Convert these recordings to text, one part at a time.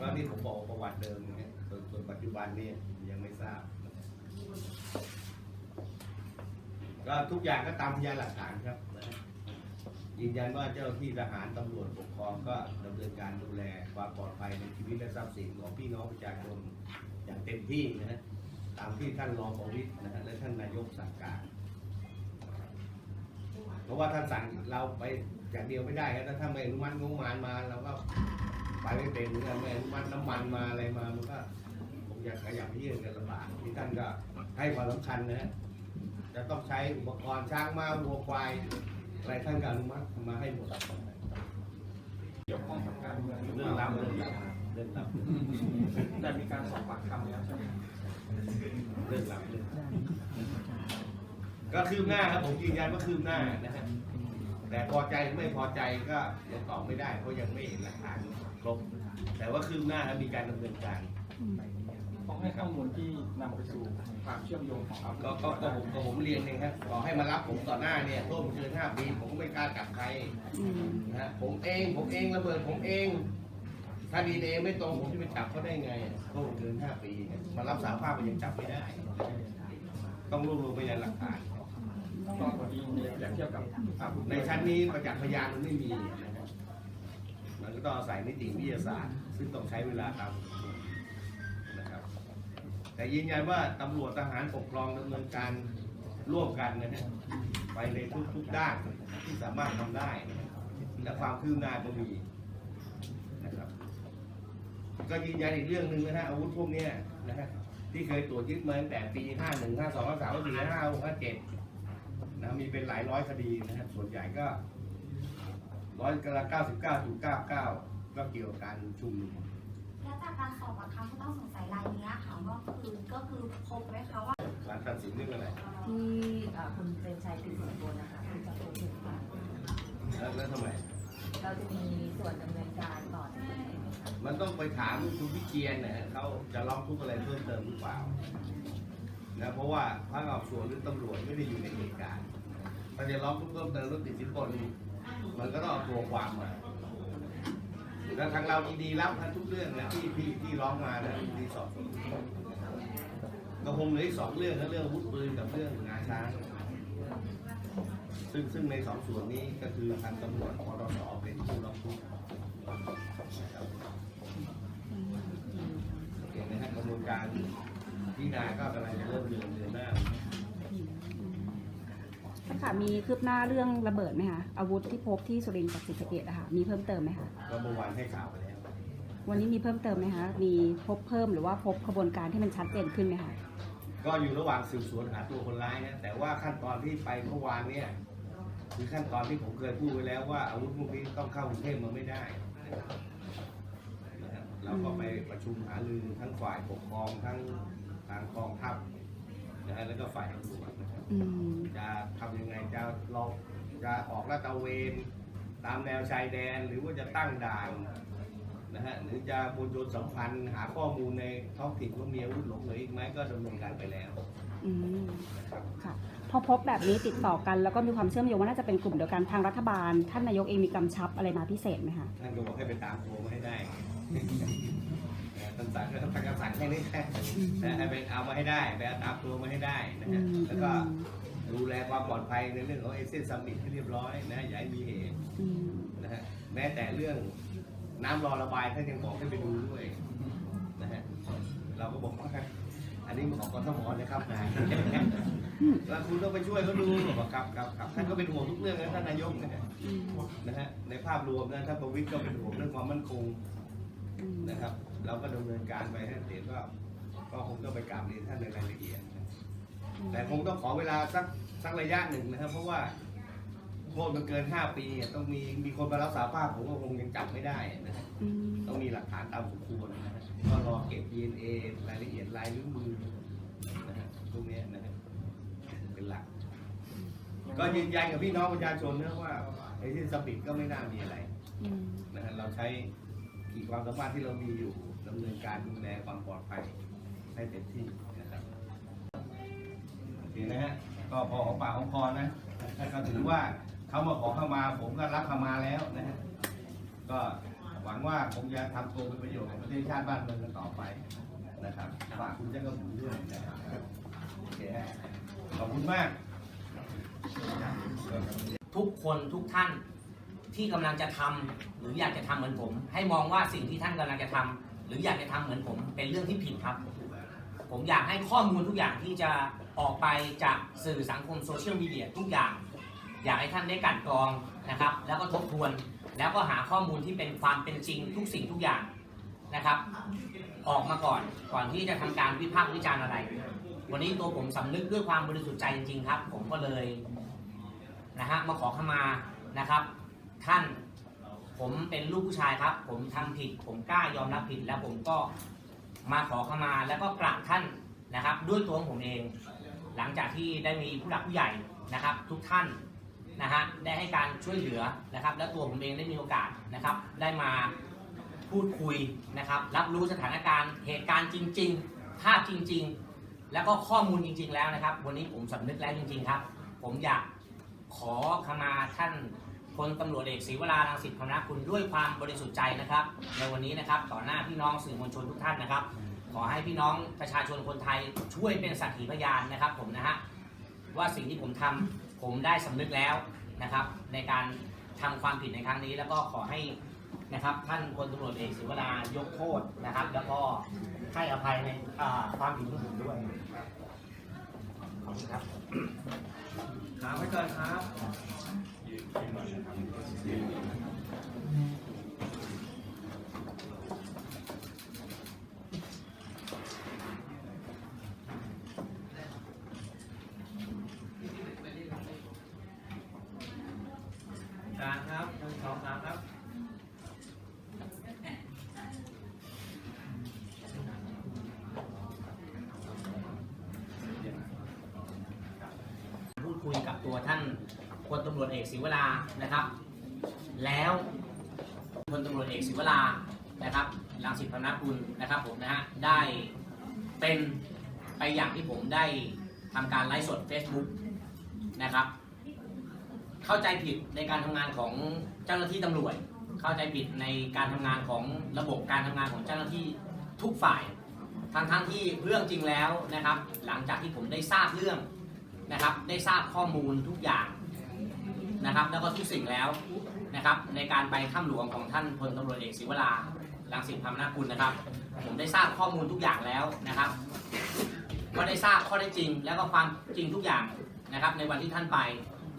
ก็ที่ผมบอกประวัติเดิมเนี่ยส่วนส่วนปัจจุบันนี่ยังไม่ทราบ ก็ทุกอย่างก็ตามพยานหลักฐานครับนะยืนยันว่าเจ้าหน้าที่ทหารตำรวจปกครองก็ดำเนินการดูแลความปลอดภัยในชีวิตและทรัพย์สินของพี่น้องประชาชนอย่างเต็มที่นะฮะตามที่ท่านรองประวิตรนะฮะและท่านนายกสั่งการ เพราะว่าท่านสั่งเราไปอย่างเดียวไม่ได้ครับถ้าท่านไม่อนุมัติงบประมาณมาเราก็ ไปไม่เป็นเหมือนกันไม่นุมัติน้ำมันมาอะไรมามันก็ผมอยากขยับยื่นกันลำบากที่ท่านก็ให้ความสำคัญนะจะต้องใช้อุปกรณ์ช้างม้าวัวควายอะไรท่านก็อนุมัติมาให้หมดเกี่ยวข้องกับการเมืองเรื่องลับเรื่องลับเรื่องลับแต่มีการสอบปากคำแล้วใช่ไหมเรื่องลับเรื่องก็คืบหน้าครับผมยืนยันว่าคืบหน้านะฮะ แต่พอใจหรือไม่พอใจก็ยังตอบไม่ได้เพราะยังไม่เห็นหลักฐานครบ แต่ว่าคืบหน้าครับมีการดำเนินการ ต้องให้ข้อมูลที่นำไปสู่ความเชื่อมโยงของอาวุธก็ก็ก็ผมก็ผมเรียนเองครับขอให้มารับผมต่อหน้าเนี่ยโทษผมเกินห้าปีผมก็ไม่กล้าจับใครนะฮะผมเองผมเองระเบิดผมเอง ถ้าดีเอไม่ตรงผมจะไปจับเขาได้ไงโทษผมเกินห้าปีเนี่ยมารับสารภาพมันยังจับไม่ได้ ต้องรวบรวมพยานหลักฐาน ก็พอดีเนี่ยเปรียบเทียบกับในชั้นนี้ประจักษ์พยานมันไม่มีนะครับมันก็ต้องอาศัยนิติวิทยาศาสตร์ ซึ่งต้องใช้เวลาตามนะครับ แต่ยืนยันว่าตำรวจทหารปกครองดำเนินการร่วมกันนะฮะไปในทุกๆด้านที่สามารถทำได้และความคืบหน้าก็มีนะครับ ก็ยืนยันอีกเรื่องหนึ่งนะฮะอาวุธพวกนี้นะฮะที่เคยตรวจยึดมาตั้งแต่ปี 51 52 53 54 55 57 มีเป็นหลายร้อยคดีนะฮะส่วนใหญ่ก็ร้อยละ99.99ก็เกี่ยวกับการชุมนุมแล้วจากการสอบปากคำผู้ต้องสงสัยรายนี้ค่ะก็คือก็คือพบไหมคะว่าศาลตัดสินเรื่องอะไรที่เอ่อคุณเปรมชัยติดสินบนนะคะคุณจะพูดถึงว่าแล้วแล้วทำไมเราจะมีส่วนดำเนินการต่อจากนี้ไหมคะมันต้องไปถามคุณวิเชียนนะฮะเขาจะร้องทุกข์อะไรเพิ่มเติมหรือเปล่านะเพราะว่าพนักงานสอบสวนหรือตำรวจไม่ได้อยู่ในเหตุการณ์ ถ้าจะร้องทุกข์เพิ่มเติมรื่องติดสินบนมันก็ต้องเอาตัวความมาแล้วทางเรายินดีรับนะทุกเรื่องนะที่ที่ที่ร้องมานะที่สอบสวนก็คงเหลืออีกสองเรื่องนะเรื่องอาวุธปืนกับเรื่องงาช้างซึ่งซึ่งในสองส่วนนี้ก็คือทางตำรวจปตสเป็นผู้ร้องทุกข์นะครับเห็นไหมฮะกระบวนการพิจารณาก็กำลังจะเริ่มเดือน ค่ะ มีคืบหน้าเรื่องระเบิดไหมคะ อาวุธที่พบที่สุรินทร์กับศรีสะเกษอะค่ะ มีเพิ่มเติมไหมคะ ก็เมื่อวานให้ข่าวไปแล้ววันนี้มีเพิ่มเติมไหมคะ มีพบเพิ่มหรือว่าพบขบวนการที่มันชัดเจนขึ้นไหมคะ ก็อยู่ระหว่างสืบสวนหาตัวคนร้ายนะ แต่ว่าขั้นตอนที่ไปเมื่อวานเนี่ยคือขั้นตอนที่ผมเคยพูดไว้แล้วว่าอาวุธพวกนี้ต้องเข้ากรุงเทพมาไม่ได้นะครับนะครับเราก็ไปประชุมหารือทั้งฝ่ายปกครองทั้งทางกองทัพ นะฮะแล้วก็ฝ่ายตำรวจนะครับอืมจะทำยังไงจะลองจะออกลาดตระเวนตามแนวชายแดนหรือว่าจะตั้งด่านนะฮะหรือจะบนโยนสัมพันธ์หาข้อมูลในท้องถิ่นว่ามีอาวุธหลงเหลืออีกไหมก็ดำเนินการไปแล้วอืมนะครับ ค่ะ พอพบแบบนี้ติดต่อกันแล้วก็มีความเชื่อมโยงว่าน่าจะเป็นกลุ่มเดียวกันทางรัฐบาล ท่านนายกเองมีกำชับอะไรมาพิเศษไหมคะ ท่านก็บอกให้ไปตามตัวมาให้ได้ ท่านสั่งท่านก็สั่งแค่นี้แค่ให้ไปเอามาให้ได้ไปเอาตามตัวมาให้ได้นะอืฮะมแล้วก็ดูแลความปลอดภัยในเรื่องของเอเซียนซัมมิตให้เรียบร้อยนะอย่าให้มีเหตุอืมนะฮะแม้แต่เรื่องน้ำรอระบายท่านยังบอกให้ไปดูด้วยนะฮะเราก็บอกว่าอันนี้มันของกทมนะครับนายแล้วคุณต้องไปช่วยเขาดูบอกครับครับครับท่านก็เป็นห่วงทุกเรื่องนะท่านนายกนะฮะอืมนะฮะในภาพรวมนะท่านประวิตรก็เป็นห่วงเรื่องความมั่นคงอืมนะครับ เราก็ดำเนินการไปให้เดี๋ยวก็ก็คงต้องไปกราบเรียนท่านในรายละเอียดนะแต่คงต้องขอเวลาสักสักระยะหนึ่งนะครับ เพราะว่าโทษมันเกิน 5 ปีเนี่ยต้องมีมีคนมารับสารภาพผมก็คงยังจับไม่ได้นะฮะอืมต้องมีหลักฐานตามสมควรนะฮะก็รอเก็บ DNA รายละเอียดลายนิ้วมือนะฮะพวกเนี้ยนะฮะเป็นหลัก ก็ยืนยันกับพี่น้องประชาชนนะว่าไอ้ที่สปิดก็ไม่น่ามีอะไร อืม นะฮะเราใช้ ขีดความสามารถที่เรามีอยู่ดำเนินการดูแลความปลอดภัยให้เต็มที่นะครับโอเคนะฮะก็พอของปากของคอนะก็ถือว่าเขามาขอเข้ามาผมก็รับเข้ามาแล้วนะฮะก็หวังว่าคงจะทำตัวเป็นประโยชน์กับประเทศชาติบ้านเมืองกันต่อไปนะครับฝากคุณเจ้ากระหมูด้วยนะครับโอเคฮะขอบคุณมาก ทุกคนทุกท่าน ที่กำลังจะทำหรืออยากจะทำเหมือนผม ให้มองว่าสิ่งที่ท่านกำลังจะทำหรืออยากจะทำเหมือนผม เป็นเรื่องที่ผิดครับ ผมอยากให้ข้อมูลทุกอย่างที่จะออกไปจากสื่อสังคมโซเชียลมีเดียทุกอย่าง อยากให้ท่านได้กันกรองนะครับ แล้วก็ทบทวนแล้วก็หาข้อมูลที่เป็นความเป็นจริงทุกสิ่งทุกอย่างนะครับ ออกมาก่อนก่อนที่จะทำการวิพากษ์วิจารณ์อะไร วันนี้ตัวผมสำนึกด้วยความบริสุทธิ์ใจจริงๆครับ ผมก็เลยนะฮะมาขอขมานะครับ ท่าน ผมเป็นลูกผู้ชายครับ ผมทำผิด ผมกล้ายอมรับผิด แล้วผมก็มาขอขมาแล้วก็กราบท่านนะครับ ด้วยตัวของผมเอง หลังจากที่ได้มีผู้หลักผู้ใหญ่นะครับ ทุกท่านนะฮะได้ให้การช่วยเหลือนะครับ และตัวผมเองได้มีโอกาสนะครับ ได้มาพูดคุยนะครับ รับรู้สถานการณ์เหตุการณ์จริง ๆ ภาพจริง ๆ แล้วก็ข้อมูลจริง ๆ แล้วนะครับ วันนี้ผมสำนึกแล้วจริง ๆ ครับ ผมอยากขอขมาท่าน พลตำรวจเอกศรีวรารังสิตพรรณคุณด้วยความบริสุทธิ์ใจนะครับ ในวันนี้นะครับต่อหน้าพี่น้องสื่อมวลชนทุกท่านนะครับ ขอให้พี่น้องประชาชนคนไทยช่วยเป็นสักขีพยานนะครับ ผมนะฮะว่าสิ่งที่ผมทำผมได้สำนึกแล้วนะครับ ในการทำความผิดในครั้งนี้ แล้วก็ขอให้นะครับ ท่านพลตำรวจเอกศรีวรายกโทษนะครับ แล้วก็ให้อภัยในความผิดของผมด้วยขอบคุณครับถามไว้ก่อนครับ การครับหนึ่งสองสามครับ พูดคุยกับ ตัวท่านพลตำรวจเอกศิวรานะครับ แล้วพลตำรวจเอกศิวรานะครับรังสิตพรรณกุลนะครับผมนะฮะได้เป็นไปอย่างที่ผมได้ทำการไลฟ์สด Facebook นะครับ เข้าใจผิดในการทำงานของเจ้าหน้าที่ตำรวจ เข้าใจผิดในการทำงานของระบบการทำงานของเจ้าหน้าที่ทุกฝ่ายทั้งทั้งๆที่เรื่องจริงแล้วนะครับ หลังจากที่ผมได้ทราบเรื่อง นะครับ ได้ทราบข้อมูลทุกอย่างนะครับ แล้วก็ทุกสิ่งแล้วนะครับ ในการไปถ้ำหลวงของท่านพลตำรวจเอกศิวราลังสิตพรรมนาคุณนะครับ ผมได้ทราบข้อมูลทุกอย่างแล้วนะครับ ก็ได้ทราบข้อได้จริง แล้วก็ความจริงทุกอย่างนะครับ ในวันที่ท่านไป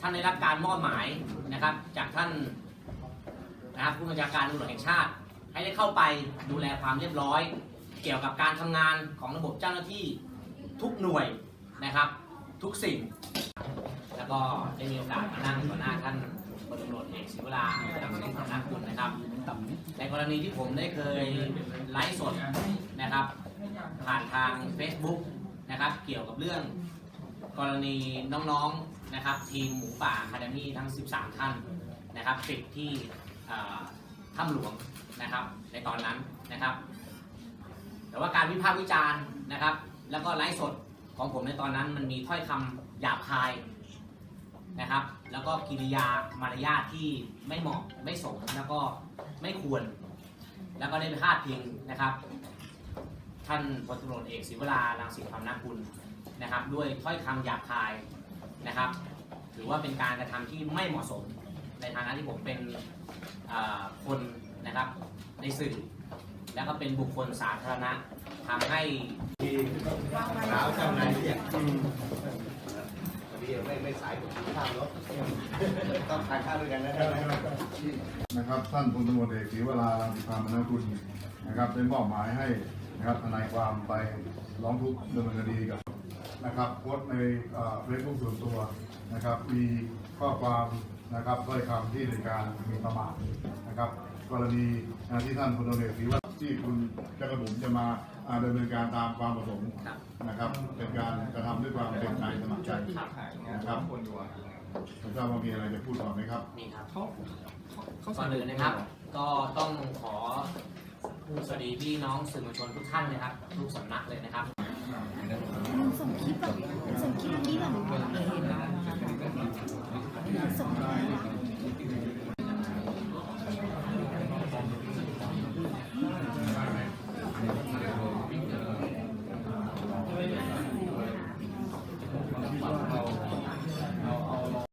ท่านได้รับการมอบหมายนะครับ จากท่านนะครับผู้บัญชาการตำรวจแห่งชาติ ให้ได้เข้าไปดูแลความเรียบร้อย เกี่ยวกับการทำงานของระบบเจ้าหน้าที่ทุกหน่วยนะครับ ทุกสิ่ง แล้วก็ได้มีโอกาสมานั่งต่อหน้าท่านพลตำรวจเอกศิวราดังสิงห์นาคุณนะครับ ในกรณีที่ผมได้เคยไลฟ์สดนะครับ ผ่านทาง Facebook นะครับ เกี่ยวกับเรื่องกรณีน้องๆนะครับ ทีมหมูป่าคาเดมี่ทั้ง 13 ท่านนะครับติดที่ถ้ำหลวงนะครับ ในตอนนั้นนะครับ แต่ว่าการวิพากษ์วิจารณ์นะครับ แล้วก็ไลฟ์สด ของผมในตอนนั้นมันมีถ้อยคำหยาบคายนะครับ แล้วก็กิริยามารยาทที่ไม่เหมาะไม่สมแล้วก็ไม่ควร แล้วก็ได้ไปพาดพิงนะครับ ท่านพลตำรวจเอกศิวรารังสิตพรรมนาคุณนะครับ ด้วยถ้อยคำหยาบคายนะครับ ถือว่าเป็นการกระทำที่ไม่เหมาะสม ในฐานะที่ผมเป็นคนนะครับในสื่อแล้วก็เป็นบุคคลสาธารณะทำให้ สาวเจ้านายเรี่ยวันนี้ไม่ไม่สายผมกินข้าวรถต้องทานข้าวด้วยกันนะครับนะครับท่านพลตำรวจเอกศรีวรารังสิพามนกุลนะครับได้มอบหมายให้นะครับทนายความไปร้องทุกข์ดำเนินคดีกับนะครับโพสต์ในเฟซบุ๊กส่วนตัวนะครับ มีข้อความนะครับถ้อยคำที่ในการมีประมาทนะครับ กรณีนะที่ท่านพลตำรวจเอกศรีวราที่คุณจักรบุ๋มจะมาอ่าดำเนินการตามความประสงค์ครับนะครับ เป็นการกระทำด้วยความเต็มใจสมัครใจนะครับผมทราบว่ามีอะไรจะพูดต่อไหมครับนี่ครับเขาเขาก่อนอื่นนะครับ ก็ต้องขอสวัสดีพี่น้องสื่อมวลชนทุกท่านนะครับทุกสำนักเลยนะครับส่งคลิปก่อนส่งคลิปนี้ก่อน